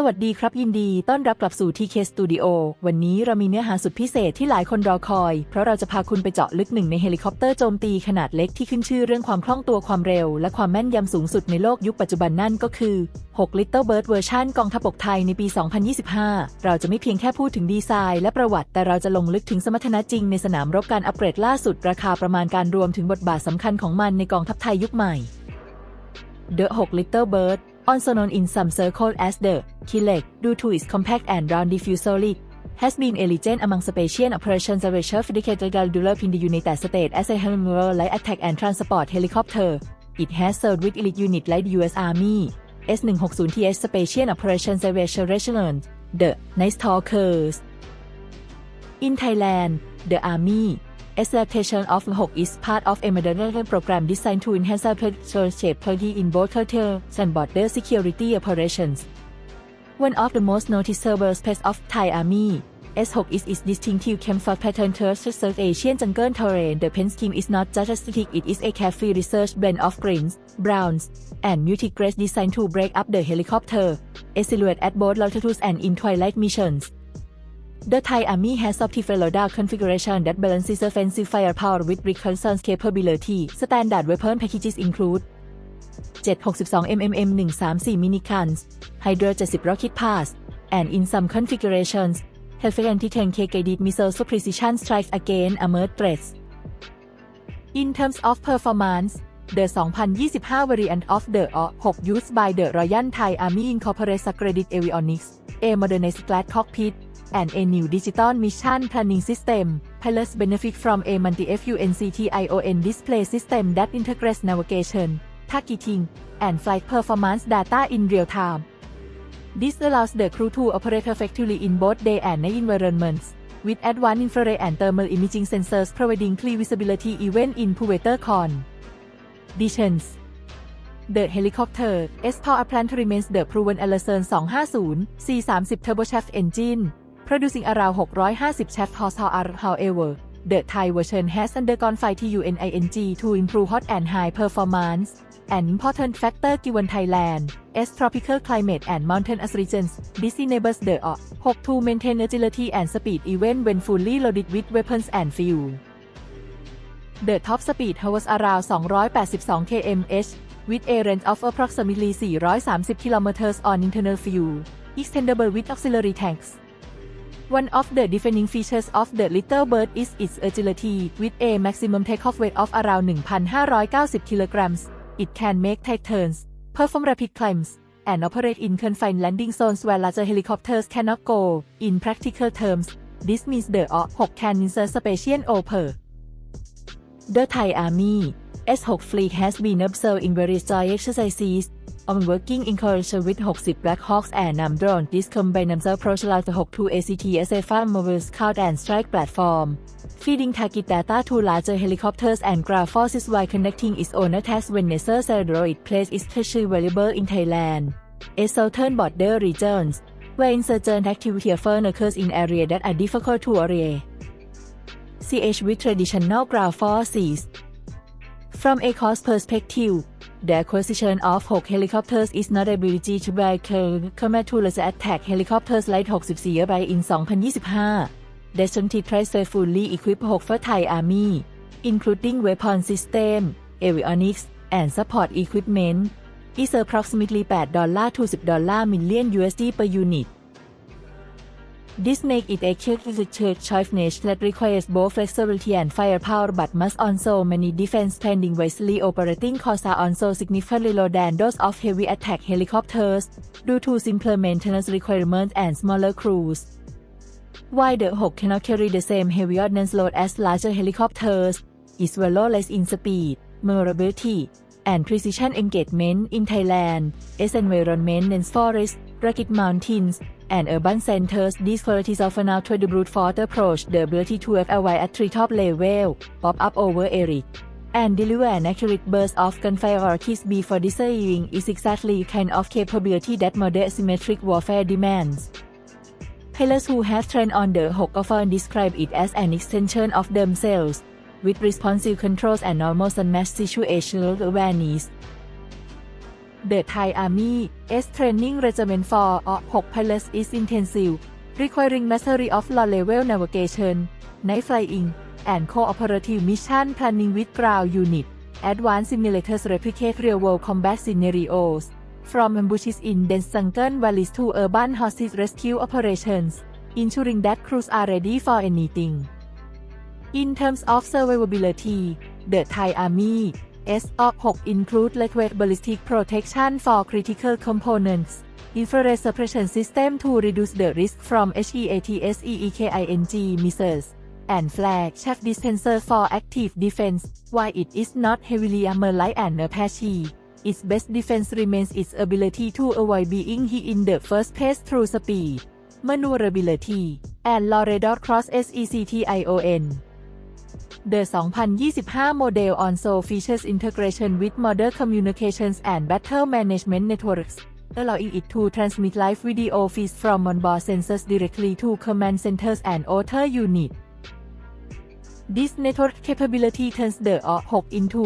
สวัสดีครับยินดีต้อนรับกลับสู่ TK Studio วันนี้เรามีเนื้อหาสุดพิเศษที่หลายคนรอคอย เพราะเราจะพาคุณไปเจาะลึกหนึ่งในเฮลิคอปเตอร์โจมตีขนาดเล็กที่ขึ้นชื่อเรื่องความคล่องตัวความเร็ว และความแม่นยำสูงสุดในโลกยุคปัจจุบันนั่นก็คือ 6 Little Bird เวอร์ชันกองทัพบกไทยในปี 2025 เราจะไม่เพียงแค่พูดถึงดีไซน์และประวัติ แต่เราจะลงลึกถึงสมรรถนะจริงในสนามรบการอัปเกรดล่าสุด ราคาประมาณการรวมถึงบทบาทสำคัญของมันในกองทัพไทยยุคใหม่ The 6 Little Bird also known in some circles as the Kilek due to its compact and round diffusely has been a legend among special operations services dedicated developed in the United States as a heavy light attack and transport helicopter. It has served with elite unit like the U.S. Army, S-160TH Special Operations Service Regiment, the Night Stalkers. In Thailand, the Army Exploitation of Hok is part of a modern program designed to enhance security in both territorial and border security operations. One of the most noticeable aspects of Thai Army S6 is its distinctive camouflage pattern South Asian jungle terrain. The paint scheme is not just aesthetic, it is a carefully researched blend of greens, browns, and muted grays designed to break up the helicopter, a silhouette at both latitudes and in twilight missions. The Thai Army has sophisticated radar configuration that balances offensive firepower with reconnaissance capability. Standard weapon packages include 762 mm M134 miniguns, Hydra 70 rocket pass, and in some configurations, have anti-tank guided missiles for precision strikes against armored threats. In terms of performance, the 2025 variant of the O6 used by the Royal Thai Army incorporates upgraded avionics, a modernized glass cockpit, and a new digital mission planning system. Pilots benefit from a multi-FUNCTION display system that integrates navigation, targeting, and flight performance data in real time. This allows the crew to operate effectively in both day and night environments, with advanced infrared and thermal imaging sensors providing clear visibility even in poor weather conditions. The helicopter S power plant remains the proven Allison 250 C30 turboshaft engine, producing around 650 shaft horsepower. However, the Thai version has undergone fine tuning to improve hot and high performance, an important factor given Thailand's tropical climate and mountainous regions. This enables the O6 to maintain agility and speed even when fully loaded with weapons and fuel. The top speed hovers around 282 km/h, with a range of approximately 430 km on internal fuel, extendable with auxiliary tanks. One of the defining features of the Little Bird is its agility, with a maximum takeoff weight of around 1,590 kilograms. It can make tight turns, perform rapid climbs, and operate in confined landing zones where larger helicopters cannot go. In practical terms, this means the O6 can insert special over. The Thai Army S6 fleet has been observed in various joint exercises on working in coalition with 60 Black Hawks and name drones. This combined the 6 ACT as a fast mobile scout and strike platform, feeding target data to larger helicopters and ground forces while connecting its own attacks when necessary. It plays especially valuable in Thailand, a southern border regions, where insurgent activity often occurs in areas that are difficult to orient. CH with traditional ground forces. From a cost perspective, the acquisition of 6 helicopters is not ability to buy compared to larger attack helicopters like 64 by in 2025. The Shunti price fully equipped 6 for Thai Army, including weapon system, avionics, and support equipment, is approximately $8 to $10 million USD per unit. This makes it a choice that requires both flexibility and firepower but must also manage defense spending wisely operating costs are also significantly lower than those of heavy attack helicopters due to simpler maintenance requirements and smaller crews. While the 6 cannot carry the same heavy ordnance load as larger helicopters, its value lies in speed, maneuverability, and precision engagement in Thailand, as environment dense forests, rugged mountains, and urban centers. These qualities often outweigh the brute force approach, the ability to avoid at treetop level, pop up over area, and deliver an accurate burst of gunfire or before deceiving is exactly the kind of capability that modern asymmetric warfare demands. Pilots who have trained on the 6 often describe it as an extension of themselves, with responsive controls and almost unmatched situational awareness. The Thai Army S training regiment for O 6 pilots is intensive, requiring mastery of low-level navigation, night flying, and cooperative mission planning with ground unit. Advanced simulators replicate real-world combat scenarios, from ambushes in dense jungle valleys to urban hostage rescue operations, ensuring that crews are ready for anything. In terms of survivability, the Thai Army S-6 include lightweight ballistic protection for critical components, infrared suppression system to reduce the risk from HEATSEEKING missiles, and flagship dispenser for active defense. While it is not heavily armored like an Apache, its best defense remains its ability to avoid being hit in the first place through speed, maneuverability, and low radar cross SECTION. The 2025 model also features integration with modern communications and battle management networks, allowing it to transmit live video feeds from onboard sensors directly to command centers and other units. This network capability turns the O6 into